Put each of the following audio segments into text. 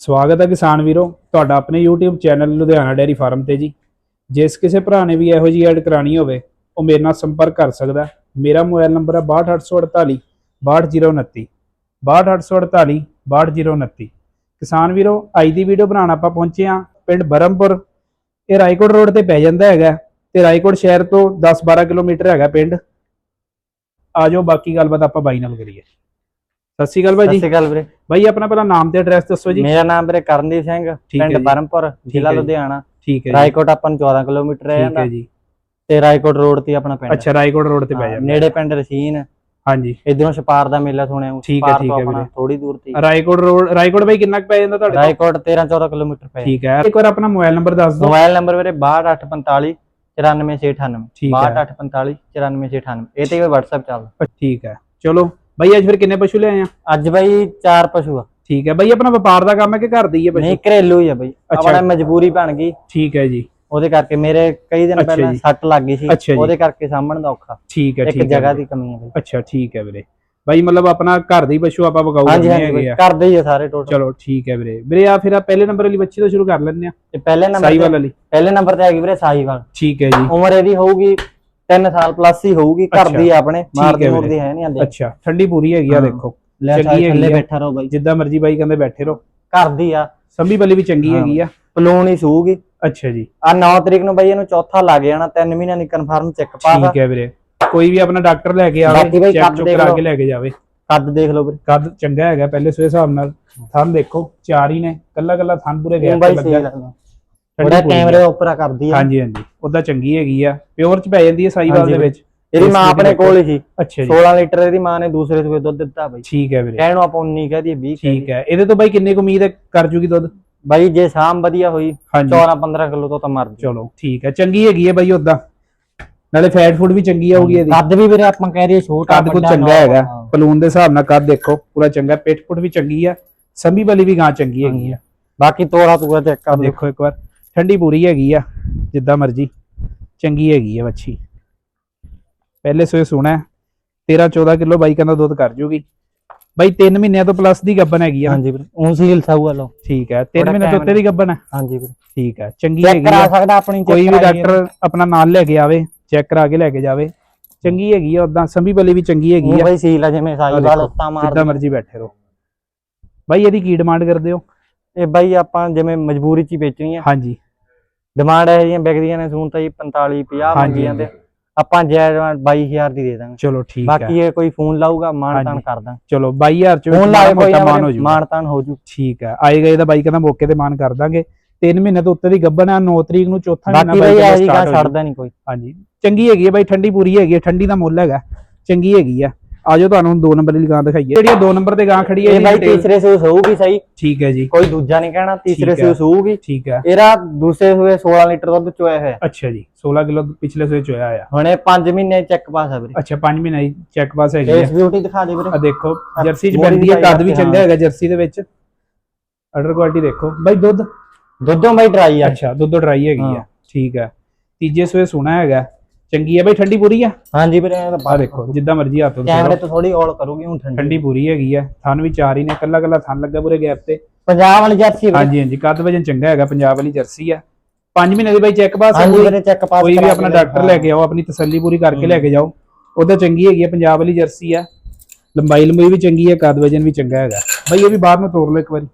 ਸਵਾਗਤ ਹੈ ਕਿਸਾਨ ਵੀਰੋ, ਤੁਹਾਡਾ ਆਪਣੇ YouTube channel Ludhiana dairy farm ਤੇ ਜੀ। ਜਿਸ ਕਿਸੇ ਭਰਾ ਨੇ ਵੀ ਇਹੋ ਜਿਹੀ ਐਡ ਕਰਾਣੀ ਹੋਵੇ, ਉਹ ਮੇਰੇ ਨਾਲ ਸੰਪਰਕ ਕਰ ਸਕਦਾ ਮੇਰਾ ਮੋਬਾਈਲ ਨੰਬਰ ਹੈ 62848 62029 62848 62029 ਕਿਸਾਨ ਵੀਰੋ, ਅੱਜ ਦੀ ਵੀਡੀਓ ਬਣਾਉਣ ਆਪਾਂ ਪਹੁੰਚੇ ਹਾਂ ਪਿੰਡ ਬਰਮਪੁਰ ਇਹ ਰਾਏਕੋਟ ਰੋਡ ਤੇ ਪੈ ਜਾਂਦਾ ਹੈਗਾ ਤੇ ਰਾਏਕੋਟ ਸ਼ਹਿਰ ਤੋਂ 10-12 ਕਿਲੋਮੀਟਰ ਹੈਗਾ ਪਿੰਡ। ਆਜੋ ਬਾਕੀ ਗੱਲਬਾਤ ਆਪਾਂ ਬਾਈ ਨਾਲ ਕਰੀਏ। ਸਤਿ ਸ਼੍ਰੀ ਅਕਾਲ ਬਾਈ ਸਤਿ ਸ਼੍ਰੀ ਅਕਾਲ ਵੀਰੇ। ਬਾਈ ਆਪਣਾ ਪਹਿਲਾਂ ਨਾਮ ਤੇ ਐਡਰੈਸ ਦੱਸੋ ਜੀ। ਮੇਰਾ ਨਾਮ ਵੀਰੇ ਕਰਨਦੀਪ ਸਿੰਘ ਪਿੰਡ। ਬਰਮਪੁਰ ਜ਼ਿਲ੍ਹਾ। ਲੁਧਿਆਣਾ। ਠੀਕ ਹੈ ਰਾਏਕੋਟ ਆਪਾਂ ਨੂੰ 14 ਕਿਲੋਮੀਟਰ ਹੈ ਠੀਕ ਜਾਂਦਾ। ਹੈ ਜੀ। ਤੇ ਰਾਏਕੋਟ ਰੋਡ ਤੇ ਆਪਣਾ ਪਿੰਡ ਅੱਛਾ ਰਾਏਕੋਟ ਰੋਡ ਤੇ ਪੈ ਜਾਂਦਾ। ਨੇੜੇ ਪਿੰਡ ਰਸੀਨ। ਹਾਂਜੀ। ਇਧਰੋਂ ਛਪਾਰ ਦਾ ਮੇਲਾ ਸੁਣਿਆ ਹੂੰ ਠੀਕ ਹੈ, ਠੀਕ ਹੈ ਵੀਰੇ। ਥੋੜੀ ਦੂਰ ਤੇ ਰਾਏਕੋਟ ਰੋਡ ਰਾਏਕੋਟ ਬਾਈ ਕਿੰਨਾ ਕੁ ਪੈ ਜਾਂਦਾ ਤੁਹਾਡੇ ਰਾਏਕੋਟ 13 14 ਕਿਲੋਮੀਟਰ ਪੈ ਠੀਕ ਹੈ। ਇੱਕ ਵਾਰ ਆਪਣਾ ਮੋਬਾਈਲ ਨੰਬਰ ਦੱਸ ਦਿਓ। ਮੋਬਾਈਲ ਨੰਬਰ ਵੀਰੇ 6245 94698 ਠੀਕ ਹੈ। 6245 94698 ਇਹ ਤੇ ਵੀ WhatsApp ਚੱਲਦਾ। ਠੀਕ ਹੈ। ਚਲੋ। ਬਾਈ ਅੱਜ ਫਿਰ ਕਿੰਨੇ ਪਸ਼ੂ ਲਿਆਏ ਆ? ਅੱਜ ਬਾਈ ਚਾਰ ਪਸ਼ੂ ਆ। ਠੀਕ ਹੈ ਬਾਈ ਆਪਣਾ ਵਪਾਰ ਦਾ ਕੰਮ ਹੈ ਕਿ ਘਰ ਦੀ ਹੈ ਪਸ਼ੂ? ਨਹੀਂ ਘਰੇਲੂ ਹੀ ਆ ਬਾਈ। ਅੱਛਾ। ਆਪਣਾ ਮਜਬੂਰੀ ਬਣ ਗਈ। ਠੀਕ ਹੈ ਜੀ। ਉਹਦੇ ਕਰਕੇ ਮੇਰੇ ਕਈ ਦਿਨ ਅੱਛਾ ਪਹਿਲਾਂ ਜੀ। ਸੱਟ ਲੱਗ ਗਈ ਸੀ। ਜੀ। ਉਹਦੇ ਕਰਕੇ ਸਾਂਭਣ ਦਾ ਔਖਾ। ਠੀਕ ਹੈ ਇੱਕ ਠੀਕ ਹੈ ਜਗ੍ਹਾ ਵੀਰੇ। ਦੀ ਕਮੀ ਹੈ ਬਾਈ। ਅੱਛਾ ਠੀਕ ਹੈ ਵੀਰੇ। ਬਾਈ ਮਤਲਬ ਆਪਣਾ ਘਰ ਦੀ ਪਸ਼ੂ ਆਪਾਂ ਵਗਾਊ ਹਾਂਜੀ ਨਹੀਂ ਹਾਂਜੀ ਹੈਗੇ ਆ। ਕਰਦੇ ਹੀ ਆ ਸਾਰੇ ਟੋਟਲ ਚਲੋ ਠੀਕ ਹੈ ਵੀਰੇ। ਵੀਰੇ ਆ ਫਿਰ ਆ ਪਹਿਲੇ ਨੰਬਰ ਵਾਲੀ ਬੱਚੀ ਤੋਂ ਸ਼ੁਰੂ ਕਰ ਲੈਂਦੇ ਆ। ਤੇ ਪਹਿਲੇ ਨੰਬਰ ਸਾਈਵਾਲ ਤੇ ਵਾਲੀ। ਪਹਿਲੇ ਨੰਬਰ ਤੇ ਹੈਗੀ ਵੀਰੇ ਸਾਈਵਾਲ ਠੀਕ ਹੈ ਜੀ। ਉਮਰ ਇਹਦੀ ਹੋਊਗੀ 3 ਸਾਲ ਪਲੱਸ ਹੀ ਹੋਊਗੀ ਘਰ। ਦੀ ਆਪਣੇ ਮਾਰਦੀ ਹੈ ਮੁਰਦੀ ਹੈ ਨਹੀਂ ਆਂਦੇ ਅੱਛਾ ਠੰਡੀ ਪੂਰੀ ਹੈਗੀ ਆ। ਦੇਖੋ। ਲੈ ਸਾਈ ਥੱਲੇ। ਬੈਠਾ ਰਹੋ ਬਾਈ। ਜਿੱਦਾਂ ਮਰਜ਼ੀ ਬਾਈ ਕਹਿੰਦੇ ਬੈਠੇ ਰਹੋ। ਘਰ ਦੀ ਆ। ਸੰਭੀ ਵਾਲੀ ਵੀ ਚੰਗੀ। ਹੈਗੀ ਆ। ਪਲੂਣ ਹੀ ਸੂਗੀ ਅੱਛਾ ਜੀ। ਆ 9 ਤਰੀਕ ਨੂੰ ਬਾਈ ਇਹਨੂੰ ਚੌਥਾ ਲੱਗ ਜਾਣਾ 3 ਮਹੀਨਿਆਂ ਦੀ ਕਨਫਰਮ ਚੈੱਕ ਪਾਸ ਠੀਕ ਹੈ ਵੀਰੇ। ਕੋਈ ਵੀ ਆਪਣਾ ਡਾਕਟਰ ਲੈ ਕੇ ਆਵੇ ਚੈੱਕ ਚੁੱਕ ਦੇਖ ਕਰਾ। ਕੇ ਲੈ ਕੇ ਜਾਵੇ। ਕੱਦ ਦੇਖ ਲਓ ਵੀਰੇ। ਕੱਦ ਚੰਗਾ ਹੈਗਾ ਪਹਿਲੇ ਸੋਏ ਹਿਸਾਬ ਨਾਲ ਥਣ ਦੇਖੋ ਚਾਰ ਹੀ ਨੇ ਕੱਲਾ ਕੱਲਾ ਥਣ ਪੂਰੇ ਗੈਪ ਤੇ ਲੱਗਾ। ਉਹਦਾ ਕੈਮਰੇ ਉੱਪਰ ਕਰਦੀ ਆ। ਹਾਂਜੀ ਹਾਂਜੀ। ਉਹਦਾ ਚੰਗੀ ਹੈਗੀ ਆ। ਪਿਓਰ ਚ ਪੈ ਜਾਂਦੀ ਹੈ ਸਾਈਵਾਲ ਦੇ ਵਿੱਚ। ਇਹਦੀ ਮਾਂ ਆਪਣੇ। ਕੋਲ ਹੀ ਸੀ। ਅੱਛਾ ਜੀ। 16 ਲੀਟਰ ਇਹਦੀ ਮਾਂ ਨੇ ਦੂਸਰੇ ਸੂਏ ਦੁੱਧ ਦਿੱਤਾ ਬਾਈ। ਠੀਕ ਹੈ ਵੀਰੇ। ਕਹਿਣ ਆਪਾਂ 19 ਕਹਦੀ 20 ਠੀਕ ਹੈ। ਇਹਦੇ ਤੋਂ ਬਾਈ ਕਿੰਨੇ ਕੁ ਉਮੀਦ ਕਰ ਜੂਗੀ ਦੁੱਧ? ਬਾਈ ਜੇ ਸ਼ਾਮ ਵਧੀਆ ਹੋਈ ਹਾਂਜੀ। 14 15 ਕਿਲੋ ਤੋਂ ਤਾਂ ਮਰ ਜਾ। ਚਲੋ ਠੀਕ ਹੈ। ਚੰਗੀ ਹੈਗੀ ਹੈ ਬਾਈ ਉਦਾਂ ਨਾਲੇ ਫੈਟ ਫੂਡ ਵੀ ਚੰਗੀ ਆਊਗੀ ਇਹਦੀ। ਕੱਦ ਵੀ ਵੀਰੇ ਆਪਾਂ ਕਹਿ ਰਹੀ ਛੋਟਾ ਕੱਦ ਵੱਡਾ, ਚੰਗਾ ਹੈਗਾ। ਪਲੂਨ ਦੇ ਹਿਸਾਬ ਨਾਲ ਕੱਦ ਦੇਖੋ ਪੂਰਾ ਚੰਗਾ। ਪਿੱਠ ਪੁੱਠ ਵੀ ਚੰਗੀ ਆ। ਸੰਭੀ ਵਾਲੀ ਵੀ ਗਾਂ ਚੰਗੀ ਹੈਗੀ ਆ। ਬਾਕੀ ਤੋੜਾ ਤੂੜਾ ਚੈੱਕ ਕਰ ਦੇਖੋ ਇੱਕ ਵਾਰ। ਠੰਡੀ ਪੂਰੀ ਹੈਗੀ ਆ ਜਿੱਦਾਂ ਮਰਜ਼ੀ। ਚੰਗੀ ਹੈਗੀ ਆ ਵੱਛੀ। ਪਹਿਲੇ ਸੋਏ ਸੁਣਾ 13 14 ਕਿਲੋ ਬਾਈ ਕਹਿੰਦਾ ਦੁੱਧ ਕਰ ਜੂਗੀ। ਬਾਈ 3 ਮਹੀਨਿਆਂ ਤੋਂ ਪਲੱਸ ਦੀ ਗੱਬਨ ਹੈਗੀ ਆ। ਹਾਂਜੀ ਵੀਰੇ ਉਹ ਸੀਲ ਸਾਊ ਲਓ। ਠੀਕ ਹੈ 3 ਥੋੜਾ ਮਹੀਨੇ ਤੋਂ ਉੱਤੇ ਦੀ ਗੱਬਨ ਹੈ। ਹਾਂਜੀ ਵੀਰੇ। ਠੀਕ ਹੈ ਚੰਗੀ ਚੈੱਕ ਹੈਗੀ ਕਰਾ ਆ। ਸਕਦਾ ਆਪਣੀ ਕੋਈ ਵੀ। ਡਾਕਟਰ ਆਪਣਾ ਨਾਲ ਲੈ ਕੇ ਆਵੇ ਚੈੱਕ ਕਰਾ ਕੇ ਲੈ ਕੇ ਜਾਵੇ। ਚੰਗੀ ਹੈਗੀ ਆ ਉਦਾਂ ਸੰਭੀ ਵਾਲੀ ਵੀ ਚੰਗੀ ਹੈਗੀ ਉਹ ਆ ਬਾਈ ਸੀਲ ਆ ਜਿਵੇਂ ਸਾਈ ਵਾਲ ਉੱਤਾ ਮਾਰ ਜਿੱਦਾਂ ਮਰਜ਼ੀ ਬੈਠੇ ਰਹੋ। ਬਾਈ ਇਹਦੀ ਕੀ ਡਿਮਾਂਡ ਕਰਦੇ ਹੋ? ਇਹ ਬਾਈ ਆਪਾਂ ਜਿਵੇਂ ਮਜਬੂਰੀ ਚ ਹੀ ਵੇਚਣੀ ਆ। ਹਾਂਜੀ। ਡਿਮਾਂਡ ਇਹ ਜਿਹੀਆਂ ਵਿਕਦੀਆਂ ਨੇ ਸੂਨ ਤਾਂ ਜੀ 45 50 ਹਾਂਜੀ, ਮੰਗੀ ਜਾਂਦੇ ਆਪਾਂ ਜਾਇਜ਼ 22000 ਦੀ ਦੇ ਦਾਂਗੇ। ਚਲੋ ਠੀਕ ਹੈ ਬਾਕੀ ਇਹ ਕੋਈ ਫੋਨ ਲਾਊਗਾ ਮਾਨ ਤਾਨ ਹਾਂਜੀ। ਕਰ ਦਾਂਗੇ। ਚਲੋ 22000 ਚ ਫੋਨ ਲਾਏ ਕੋਈ ਮਾਨ ਹੋ ਨਾ ਜੂਗਾ ਮਾਨ ਤਾਨ ਹੋ ਜੂ। ਠੀਕ ਹੈ ਆਏ ਗਏ ਦਾ ਬਾਈ ਕਹਿੰਦਾ ਮੌਕੇ ਤੇ ਮਾਨ ਕਰ ਦਾਂਗੇ। 3 ਮਹੀਨੇ ਤੋਂ ਉੱਤੇ ਦੀ ਗੱਬਨ ਆ 9 ਤਰੀਕ ਨੂੰ ਚੌਥਾ ਮਹੀਨਾ ਬਾਈ ਇਹ ਜੀ ਹੋ ਜਾਊ। ਛੱਡਦਾ ਨਹੀਂ ਕੋਈ। ਹਾਂਜੀ। ਚੰਗੀ ਹੈਗੀ ਹੈ ਬਾਈ ਠੰਡੀ ਪੂਰੀ ਹੈਗੀ ਹੈ ਠੰਡੀ ਦਾ ਮੁੱਲ ਹੈਗਾ। ਚੰਗੀ ਹੈਗੀ ਆ। ਆਜੋ ਤੁਹਾਨੂੰ 2 ਨੰਬਰ ਦੀ ਗਾਂ ਦਿਖਾਈਏ। ਜਿਹੜੀ 2 ਨੰਬਰ ਤੇ ਗਾਂ ਖੜੀ ਹੈ ਇਹ ਬਾਈ ਤੀਸਰੇ ਸੂਸ ਹੋਊਗੀ ਸਹੀ। ਠੀਕ ਹੈ ਜੀ। ਕੋਈ ਦੂਜਾ ਨਹੀਂ ਕਹਿਣਾ ਤੀਸਰੇ ਹੈ। ਸੂਸ ਹੋਊਗੀ। ਠੀਕ ਹੈ। ਇਹਦਾ ਦੂਸਰੇ ਸੂਏ 16 ਲੀਟਰ ਦੁੱਧ ਚੋਇਆ ਹੋਇਆ। ਅੱਛਾ ਜੀ 16 ਕਿਲੋ ਪਿਛਲੇ ਸੋਏ ਚ ਹੋਇਆ। ਆ ਹੁਣੇ 5 ਮਹੀਨੇ ਚੈੱਕ ਪਾਸ ਆ ਵੀਰੇ। ਅੱਛਾ 5 ਮਹੀਨੇ ਚੈੱਕ ਪਾਸ ਹੈਗੀ ਫੇਸ ਆ। ਬਿਊਟੀ ਦਿਖਾ ਦੇ ਵੀਰੇ। ਆ ਦੇਖੋ ਜਰਸੀ ਚ ਪੈਂਦੀ ਹੈ ਦੀ ਕੱਦ ਵੀ ਹਾਂ। ਚੰਗਾ ਹੈਗਾ ਜਰਸੀ ਦੇ ਵਿੱਚ। ਆਰਡਰ ਕੁਆਲਿਟੀ ਦੇਖੋ। ਬਾਈ ਦੁੱਧ? ਦੁੱਧੋਂ ਬਾਈ ਡਰਾਈ ਆ। ਅੱਛਾ ਦੁੱਧ ਡਰਾਈ ਹੈਗੀ ਆ। ਹਾਂ। ਠੀਕ ਹੈ। ਤੀਜੇ ਸੋਏ ਸੋਨਾ ਹੈਗਾ। ਚੰਗੀ ਹੈ ਬਾਈ ਠੰਡੀ ਪੂਰੀ ਆ? ਹਾਂਜੀ ਵੀਰੇ ਇਹ ਤਾਂ ਆ ਬਾਹਰ ਦੇਖੋ ਜਿੱਦਾਂ ਮਰਜ਼ੀ ਹੱਥ ਕੈਮਰੇ ਤੋਂ ਥੋੜੀ ਔਲ ਕਰੂਗੀ ਹੁਣ ਠੰਡੀ। ਠੰਡੀ ਪੂਰੀ ਹੈਗੀ ਆ। ਥਣ ਵੀ ਚਾਰ ਹੀ ਨੇ ਕੱਲਾ ਕੱਲਾ ਥਣ ਲੱਗਾ ਪੂਰੇ ਗੈਪ ਤੇ। ਪੰਜਾਬ ਵਾਲੀ ਜਰਸੀ ਵੀਰੇ। ਹਾਂਜੀ ਹਾਂਜੀ ਕੱਦ ਵਜਨ ਚੰਗਾ ਹੈਗਾ ਪੰਜਾਬ ਵਾਲੀ ਜਰਸੀ ਆ। 5 ਮਹੀਨੇ ਦੀ ਬਾਈ ਚੈੱਕ ਪਾਸ ਆ ਹਾਂਜੀ ਵੀਰੇ ਚੈੱਕ ਪਾਸ ਕੋਈ ਵੀ ਆਪਣਾ ਡਾਕਟਰ ਲੈ ਕੇ ਆਓ ਆਪਣੀ ਤਸੱਲੀ ਪੂਰੀ ਕਰਕੇ ਲੈ ਕੇ ਜਾਓ। ਉਹਦਾ ਚੰਗੀ ਹੈਗੀ ਆ ਪੰਜਾਬ ਵਾਲੀ ਜਰਸੀ ਆ। ਲੰਬਾਈ ਲੰਬਾਈ ਵੀ ਚੰਗੀ ਹੈ ਕੱਦ ਵਜਨ ਵੀ ਚੰਗਾ ਹੈਗਾ। ਬਾਈ ਇਹ ਵੀ ਬਾਹਰ ਨੂੰ ਤੋੜ ਲਓ ਇੱਕ ਵਾਰੀ।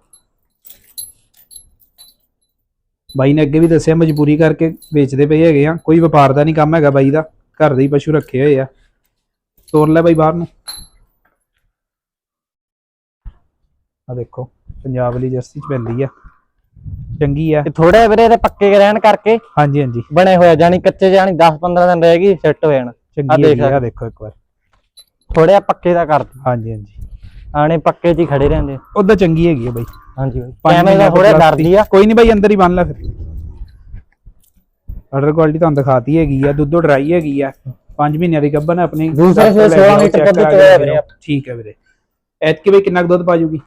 ਬਾਈ ਨੇ ਅੱਗੇ ਵੀ ਦੱਸਿਆ ਮਜਬੂਰੀ ਕਰਕੇ ਵੇਚਦੇ ਪਏ ਹੈਗੇ ਆ। ਕੋਈ ਵਪਾਰ ਦਾ ਨਹੀਂ ਕੰਮ ਹੈਗਾ ਬਾਈ ਦਾ। ਘਰ ਦੇ ਹੀ ਪਸ਼ੂ ਰੱਖੇ ਹੋਏ ਆ। ਤੋੜ ਲੈ ਬਾਈ ਬਾਹਰ ਨੂੰ। ਆ ਦੇਖੋ ਪੰਜਾਬ ਵਾਲੀ ਜਰਸੀ ਚ ਪੈਂਦੀ ਆ। ਚੰਗੀ ਆ। ਤੇ ਥੋੜੇ ਵੀਰੇ ਦੇ ਪੱਕੇ ਰਹਿਣ ਕਰਕੇ ਹਾਂਜੀ ਹਾਂਜੀ। ਬਣੇ ਹੋਇਆ ਜਾਨੀ ਕੱਚੇ ਜਾਨੀ 10 15 ਦਿਨ ਰਹੇਗੀ ਸੈੱਟ ਹੋ ਜਾਣਾ। ਚੰਗੀ ਆ। ਦੇਖੋ ਇੱਕ ਵਾਰ। ਥੋੜੇ ਪੱਕੇ ਦਾ ਕਰਤੀ ਹਾਂਜੀ ਹਾਂਜੀ। ਆਣੇ ਪੱਕੇ 'ਚ ਹੀ ਖੜੇ ਰਹਿੰਦੇ। ਉਹਦਾ ਚੰਗੀ ਹੈਗੀ ਆ ਬਾਈ। ਹਾਂਜੀ ਬਾਈ। ਕੈਮਰੇ ਦਾ ਥੋੜਾ ਡਰਦੀ ਆ। ਕੋਈ ਨਹੀਂ ਬਾਈ ਅੰਦਰ ਹੀ ਬੰਨ ਲੈ ਫਿਰ। ਆਰਡਰ ਕੁਆਲਿਟੀ ਤੁਹਾਨੂੰ ਦਿਖਾਤੀ ਹੈਗੀ ਆ ਦੁੱਧੋ ਡਰਾਈ ਹੈਗੀ ਆ। 5 ਮਹੀਨਿਆਂ ਦੀ ਗੱਭਨ ਹੈ ਆਪਣੀ। ਦੂਸਰੇ ਡਾਕਟਰ ਸੇ ਲੈ ਕੇ 16 ਆਓ, ਲੀਟਰ ਦੁੱਧ ਚੋਇਆ ਵੀਰੇ। ਠੀਕ ਹੈ ਵੀਰੇ। ਐਤਕੀ ਬਈ ਕਿੰਨਾ ਦੁੱਧ ਪਾ ਜੂਗੀ?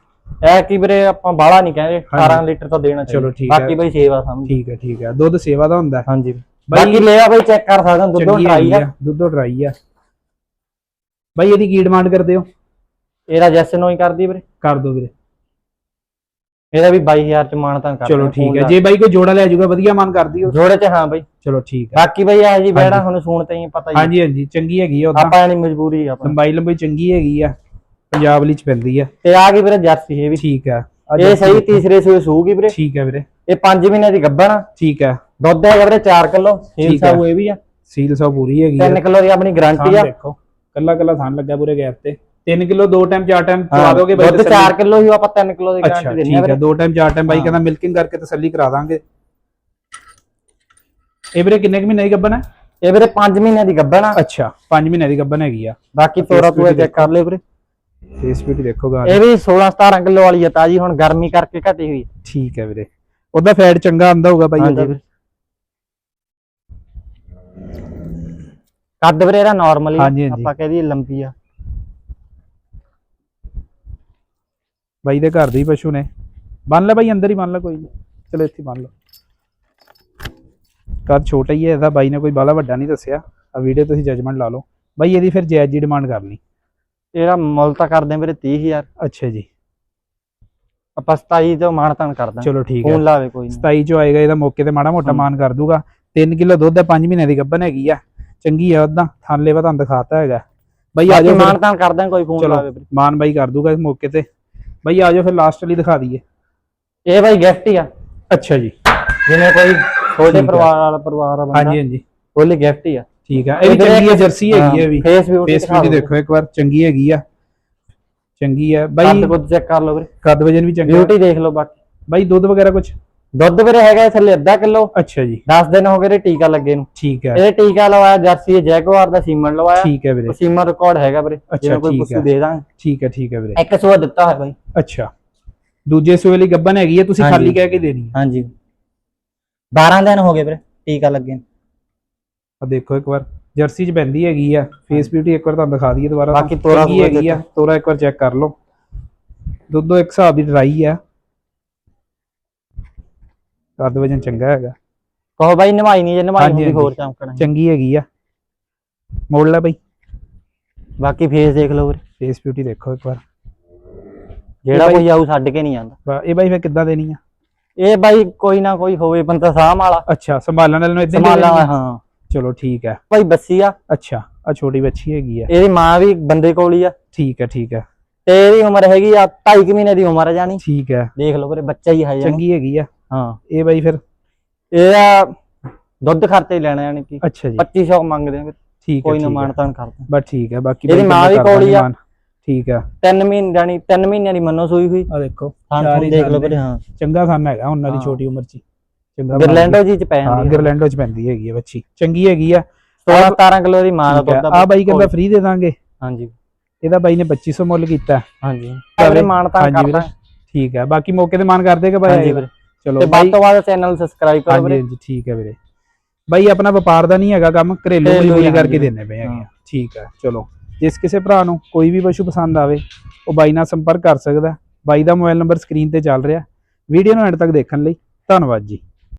ਇਹ ਕੀ ਵੀਰੇ ਆਪਾਂ ਬਾਹਲਾ ਨਹੀਂ ਕਹਿੰਦੇ ਹਾਂਜੀ। 18 ਲੀਟਰ ਤਾਂ ਦੇਣਾ ਚਲੋ ਠੀਕ ਹੈ। ਬਾਕੀ ਬਾਈ ਸੇਵਾ ਸਮਝ ਠੀਕ ਹੈ ਠੀਕ ਹੈ। ਦੁੱਧ ਸੇਵਾ ਦਾ ਹੁੰਦਾ। ਹੈ। ਹਾਂਜੀ ਬਾਕੀ ਲੈ ਆ ਬਾਈ ਚੈੱਕ ਕਰ ਸਕਦਾ ਦੁੱਧੋਂ ਹੈਗੀ ਆ। ਆ ਦੁੱਧੋ ਡਰਾਈ ਆ। ਬਾਈ ਇਹਦੀ ਕੀ ਡਿਮਾਂਡ ਕਰਦੇ ਹੋ? ਇਹਦਾ ਜੈਸ ਨੂੰ ਹੀ ਕਰਦੀ ਵੀਰੇ? ਕਰ ਦਿਓ ਵੀਰੇ। ਇਹਦਾ ਵੀ 22000 ਚ ਮਾਨਤਾਨ ਕਰ ਚਲੋ ਠੀਕ ਹੈ। ਜੇ ਬਾਈ ਕੋਈ ਜੋੜਾ ਲੈ ਜਾਊਗਾ ਵਧੀਆ ਮਾਨ ਕਰ ਦਿਓ ਜੋੜੇ ਚ ਹਾਂ ਬਈ। ਚਲੋ ਠੀਕ ਹੈ। ਬਾਕੀ ਬਈ ਇਹ ਜੀ ਬੈੜਾ। ਹੁਣ ਸੂਣ ਤੇ ਹੀ ਪਤਾ ਹੀ ਆ। ਹਾਂਜੀ ਹਾਂਜੀ। ਚੰਗੀ ਹੈਗੀ ਆ ਆਪਾਂ ਨਹੀਂ ਮਜਬੂਰੀ ਆ ਆਪਣੀ। ਲੰਬਾਈ ਲੰਬਾਈ ਚੰਗੀ ਹੈਗੀ ਆ। ਪੰਜਾਬ ਲਈ ਚ ਪੈਂਦੀ ਆ। ਤੇ ਆ ਗਈ ਵੀਰੇ ਜਰਸੀ ਇਹ ਵੀ। ਠੀਕ ਆ। ਇਹ ਸਹੀ ਤੀਸਰੇ ਸੂਏ ਸੂਗੀ ਵੀਰੇ। ਠੀਕ ਹੈ ਵੀਰੇ। ਇਹ 5 ਮਹੀਨੇ ਦੀ ਗੱਭਣ ਆ। ਠੀਕ ਹੈ ਦੁੱਧ ਹੈਗਾ ਵੀਰੇ 4 ਕਿਲੋ। ਸੀਲ ਆ। ਸਾਊ ਇਹ ਵੀ ਆ। ਸੀਲ ਸੌ ਪੂਰੀ ਹੈਗੀ ਆ। 3 ਕਿਲੋ ਦੀ ਆਪਣੀ ਗਾਰੰਟੀ ਆ। ਦੇਖੋ। ਕੱਲਾ ਕੱਲਾ ਥਣ ਲੱਗਾ ਪੂਰੇ ਗੈਪ ਤੇ। 3 ਕਿਲੋ ਦੋ ਟਾਈਮ ਚਾਰ ਟਾਈਮ ਹਾਂ, ਚਵਾ ਦੋਗੇ ਬਾਈ ਦੁੱਧ 4 ਕਿਲੋ ਹੀ ਆਪਾਂ 3 ਕਿਲੋ ਦੀ ਗਾਰੰਟੀ ਦਿੰਦੇ ਠੀਕ ਆ ਹੈ ਵੀਰੇ। ਦੋ ਟਾਈਮ ਚਾਰ ਟਾਈਮ ਬਾਈ ਹਾਂ। ਕਹਿੰਦਾ ਮਿਲਕਿੰਗ ਕਰਕੇ ਤਸੱਲੀ ਕਰਾ ਦਾਂਗੇ। ਇਹ ਵੀਰੇ ਕਿੰਨੇ ਕੁ ਮਹੀਨੇ ਦੀ ਗੱਬਨ ਹੈ? ਇਹ ਵੀਰੇ 5 ਮਹੀਨੇ ਦੀ ਗੱਭਣ ਆ। ਅੱਛਾ 5 ਮਹੀਨੇ ਦੀ ਗੱਬਨ ਹੈਗੀ ਆ। ਬਾਕੀ ਤੋਰਾ ਪੂਰਾ ਚੈੱਕ ਕਰ ਲਿਓ ਵੀਰੇ। ਫੇਸ ਵੀ ਦੇਖੋ ਗਾ। ਇਹ ਵੀ 16 17 ਕਿਲੋ ਵਾਲੀ ਆ ਤਾਜੀ ਹੁਣ ਗਰਮੀ ਕਰਕੇ ਘਟੀ ਹੋਈ ਠੀਕ ਹੈ ਵੀਰੇ। ਉਹਦਾ ਫੈਟ ਚੰਗਾ ਆਂਦਾ ਹੋਊਗਾ ਬਾਈ ਹਾਂਜੀ ਉਹਦਾ। ਵੀਰੇ। ਕੱਦ ਵੀਰੇ ਇਹਦਾ ਨਾਰਮਲ ਹੀ। ਆਪਾਂ ਕਹਦੀ ਲੰਬੀ ਆ। ਬਾਈ ਦੇ ਘਰ ਦੇ ਹੀ ਪਸ਼ੂ ਨੇ। ਬੰਨ ਲੈ ਬਾਈ ਅੰਦਰ ਹੀ ਬੰਨ ਲੈ ਕੋਈ ਨਹੀਂ। ਚਲੋ ਇੱਥੇ ਬੰਨ ਲਓ। ਕੱਦ ਛੋਟਾ ਹੀ ਹੈ ਇਹਦਾ ਬਾਈ ਨੇ ਕੋਈ ਬਾਲਾ ਵੱਡਾ ਨਹੀਂ ਦੱਸਿਆ। ਆ ਵੀਡੀਓ ਤੁਸੀਂ ਜੱਜਮੈਂਟ ਲਾ ਲਓ। ਬਾਈ ਇਹਦੀ ਫਿਰ ਜਾਇਜ਼ ਜੀ ਡਿਮਾਂਡ ਕਰਨੀ। ਇਹਦਾ ਮੁੱਲ ਤਾਂ ਕਰਦੇ ਵੀਰੇ 30000 ਅੱਛਾ ਜੀ। ਆਪਾਂ 27 ਤੋਂ ਮਾਨਤਾਨ ਕਰਦਾ ਚਲੋ ਠੀਕ ਹੈ। ਫੋਨ ਲਾਵੇ ਕੋਈ ਨਹੀਂ 27 ਚੋਂ ਆਏਗਾ ਇਹਦਾ ਮੌਕੇ ਤੇ ਮਾੜਾ ਮੋਟਾ। ਮਾਨ ਕਰ ਦੂਗਾ। 3 ਕਿਲੋ ਦੁੱਧ ਹੈ 5 ਮਹੀਨੇ ਦੀ ਗੱਭਨ ਹੈਗੀ ਆ। ਚੰਗੀ ਆ ਉਦਾਂ ਥਾਲੇ ਵਾ ਤੁਹਾਨੂੰ ਦਿਖਾਤਾ ਹੈਗਾ। ਬਾਈ ਆ ਜਾਓ ਮਾਨਤਾਨ ਕਰਦਾ ਕੋਈ ਫੋਨ। ਲਾਵੇ ਮਾਨ ਬਾਈ ਕਰ ਦੂਗਾ ਇਸ ਮੌਕੇ ਤੇ। ਬਾਈ ਆ ਜਾਓ ਫਿਰ ਲਾਸਟ ਵਾਲੀ ਦਿਖਾ ਦਈਏ। ਇਹ ਬਾਈ ਗਿਫਟ ਹੀ ਆ। ਅੱਛਾ ਜੀ। ਜਿਵੇਂ ਕੋਈ ਛੋਟੇ ਆ। ਪਰਿਵਾਰ ਵਾਲਾ ਪਰਿਵਾਰ ਆ ਬੰਦਾ ਹਾਂਜੀ ਹਾਂਜੀ। ਉਹਲੀ ਗਿਫਟ ਹੀ ਆ। ਠੀਕ ਆ। ਇਹ ਵੀ ਚੰਗੀ ਹੈ ਜਰਸੀ ਹੈਗੀ ਹੈ ਵੀ। ਫੇਸ ਵੀ ਫੇਸ ਵੀ ਦੇਖੋ ਇੱਕ ਵਾਰ ਚੰਗੀ ਹੈਗੀ ਆ। ਚੰਗੀ ਆ। ਬਾਈ ਕੱਦ ਕੁੱਦ ਚੈੱਕ ਕਰ ਲਓ ਵੀਰੇ। ਕੱਦ ਵਜਨ ਵੀ ਚੰਗਾ। ਬਿਊਟੀ ਦੇਖ ਲਓ ਬਾਕੀ। ਬਾਈ ਦੁੱਧ ਵਗੈਰਾ ਕੁਝ ਦੁੱਧ ਵੀਰੇ ਹੈਗਾ ਥੱਲੇ ਅੱਧਾ ਕਿਲੋ। ਅੱਛਾ ਜੀ। 10 ਦਿਨ ਹੋ ਗਏ ਰੇ ਟੀਕਾ ਲੱਗੇ ਨੂੰ। ਠੀਕ ਹੈ ਇਹ ਟੀਕਾ ਲਵਾਇਆ ਜਰਸੀ ਜੈਗਵਾਰ ਦਾ ਸੀਮਨ ਲਵਾਇਆ। ਠੀਕ ਹੈ ਵੀਰੇ। ਉਹ ਸੀਮਨ ਰਿਕਾਰਡ ਹੈਗਾ ਵੀਰੇ। ਜਿਵੇਂ ਕੋਈ ਪੁੱਛੂ। ਦੇ ਦਾਂਗੇ। ਠੀਕ ਹੈ ਠੀਕ ਹੈ ਵੀਰੇ। ਇੱਕ ਸੌ ਦਿੱਤਾ ਹੋਇਆ ਬਾਈ ਅੱਛਾ। ਦੂਜੇ ਸੂਏ ਲਈ ਗੱਬਨ ਹੈਗੀ ਹੈ ਤੁਸੀਂ ਹਾਂਜੀ। ਖਾਲੀ ਕਹਿ ਕੇ ਦੇਣੀ ਹੈ ਹਾਂਜੀ। 12 ਦਿਨ ਹੋ ਗਏ ਵੀਰੇ ਟੀਕਾ ਲੱਗੇ ਨੂੰ। ਆ ਦੇਖੋ ਇੱਕ ਵਾਰ ਜਰਸੀ 'ਚ ਪੈਂਦੀ ਹੈਗੀ ਆ ਫੇਸ ਬਿਊਟੀ ਇੱਕ ਵਾਰ ਤੁਹਾਨੂੰ ਦਿਖਾ ਦਈਏ ਦੁਬਾਰਾ। ਬਾਕੀ। ਤੋਰਾ ਤੋਰਾ ਹੈਗੀ ਆ ਤੋਰਾ ਇੱਕ ਵਾਰ ਚੈੱਕ ਕਰ ਲਓ। ਦੁੱਧੋ ਇੱਕ ਹਿਸਾਬ ਦੀ ਡਰਾਈ ਆ। ਕੱਦ ਵਜਨ ਚੰਗਾ ਹੈਗਾ। ਕਹੋ ਬਾਈ ਨਵਾਈ ਨਹੀਂ ਜੇ ਨਵਾਈ ਹਾਂਜੀ, ਹੁੰਦੀ ਹੋਰ ਹਾਂਜੀ। ਚਮਕਣਾ ਸੀ। ਚੰਗੀ ਹੈਗੀ ਆ। ਮੋੜ ਲੈ ਬਾਈ। ਬਾਕੀ ਫੇਸ ਦੇਖ ਲਓ ਵੀਰੇ। ਫੇਸ ਬਿਊਟੀ ਦੇਖੋ ਇੱਕ ਵਾਰ। ਜਿਹੜਾ ਕੋਈ ਆਊ ਛੱਡ ਕੇ ਨਹੀਂ ਜਾਂਦਾ। ਇਹ ਬਾਈ ਫਿਰ ਕਿੱਦਾਂ ਦੇਣੀ ਆ? ਇਹ ਬਾਈ ਕੋਈ ਨਾ ਕੋਈ ਹੋਵੇ ਬੰਦਾ ਸਾਹਮ ਵਾਲਾ। ਅੱਛਾ ਸੰਭਾਲਣ ਵਾਲੇ ਨੂੰ ਇਦਾਂ ਸੰਭਾਲਾ ਹਾਂ। ਚਲੋ ਠੀਕ ਹੈ ਬਾਈ ਬੱਸੀ ਆ। ਅੱਛਾ ਆ ਛੋਟੀ ਬੱਚੀ ਹੈਗੀ ਆ। ਇਹਦੀ ਮਾਂ ਵੀ ਬੰਦੇ ਕੋਲ ਹੀ ਆ। ਠੀਕ ਹੈ ਠੀਕ ਹੈ ਤੇ ਇਹਦੀ ਉਮਰ ਹੈਗੀ ਆ 2.5 ਮਹੀਨੇ ਦੀ ਉਮਰ ਆ ਜਾਣੀ। ਠੀਕ ਹੈ ਦੇਖ ਲਓ ਵੀਰੇ ਬੱਚਾ ਹੀ ਹੈ ਚੰਗੀ ਹੈਗੀ ਆ। ਹਾਂ। ਇਹ ਬਾਈ ਫਿਰ? ਇਹਦਾ ਦੁੱਧ ਖਰਚੇ ਲੈਣਾ ਯਾਨੀ ਕਿ। ਅੱਛਾ ਜੀ। 2500 ਮੰਗਦੇ ਆ ਠੀਕ ਹੈ ਕੋਈ ਨਾ। ਮਾਨਤਾਨ ਕਰਦੇ ਬਸ ਠੀਕ ਹੈ ਬਾਕੀ ਇਹਦੀ ਮਾਂ ਵੀ ਕੋਲ ਹੀ ਆ। ਠੀਕ ਹੈ 3 ਮਹੀਨੇ ਜਾਨੀ 3 ਮਹੀਨਿਆਂ ਦੀ ਮੰਨੋ ਸੂਈ ਹੋਈ। ਆ ਦੇਖੋ ਚਾਰ ਥੂਣ ਹੀ ਦੇਖ ਲਓ। ਵੀਰੇ ਹਾਂ। ਚੰਗਾ ਖਾਨਾ ਹੈਗਾ ਉਹਨਾਂ ਦੀ ਹਾਂ। ਛੋਟੀ ਉਮਰ 'ਚ ਹੀ। ਚੰਗਾ ਗਿਰਲੈਂਡੋ ਜੀ ਚ ਪੈ ਹਾਂ ਜਾਂਦੀ ਆ। ਗਿਰਲੈਂਡੋ 'ਚ ਪੈਂਦੀ ਹੈਗੀ ਆ ਬੱਚੀ। ਚੰਗੀ ਹੈਗੀ ਆ। 16 17 ਕਿਲੋ ਦੀ ਮਾਂ ਦਾ ਦੁੱਧ ਆ। ਬਾਈ ਕਹਿੰਦਾ ਫ੍ਰੀ ਦੇ ਦਾਂਗੇ। ਹਾਂਜੀ। ਇਹਦਾ ਬਾਈ ਨੇ 2500 ਮੁੱਲ ਕੀਤਾ। ਹਾਂਜੀ। ਵੀਰੇ ਮਾਨਤਾਨ ਹਾਂਜੀ ਵੀਰੇ। ਕਰਦਾ ਠੀਕ ਹੈ ਬਾਕੀ ਮੌਕੇ ਤੇ ਮਾਨ ਕਰ ਦੇਗਾ ਬਾਈ ਹਾਂਜੀ ਵੀਰੇ। ਚਲੋ ਤੇ ਬਾਈ ਵੱਧ ਤੋਂ ਵੱਧ ਚੈਨਲ ਸਬਸਕ੍ਰਾਈਬ ਕਰੋ ਹਾਂਜੀ ਵੀਰੇ। ਹਾਂਜੀ ਠੀਕ ਹੈ ਵੀਰੇ। ਬਾਈ ਆਪਣਾ ਵਪਾਰ ਦਾ ਨਹੀਂ ਹੈਗਾ ਕੰਮ। ਘਰੇਲੂ ਘਰੇਲੂ ਮਜਬੂਰੀ ਹੀ ਕਰਕੇ ਹਾਂਜੀ। ਦੇਣੇ ਪਏ ਹੈਗੇ ਆ। ਠੀਕ ਹੈ ਚਲੋ। ਜਿਸ ਕਿਸੇ ਭਰਾ ਨੂੰ ਕੋਈ ਵੀ ਪਸ਼ੂ ਪਸੰਦ ਆਵੇ, ਉਹ ਬਾਈ ਨਾਲ ਸੰਪਰਕ ਕਰ ਸਕਦਾ ਬਾਈ ਦਾ ਮੋਬਾਈਲ ਨੰਬਰ ਸਕਰੀਨ ਤੇ ਚੱਲ ਰਿਹਾ ਵੀਡੀਓ ਨੂੰ ਐਂਡ ਤੱਕ ਦੇਖਣ ਲਈ ਧੰਨਵਾਦ ਜੀ।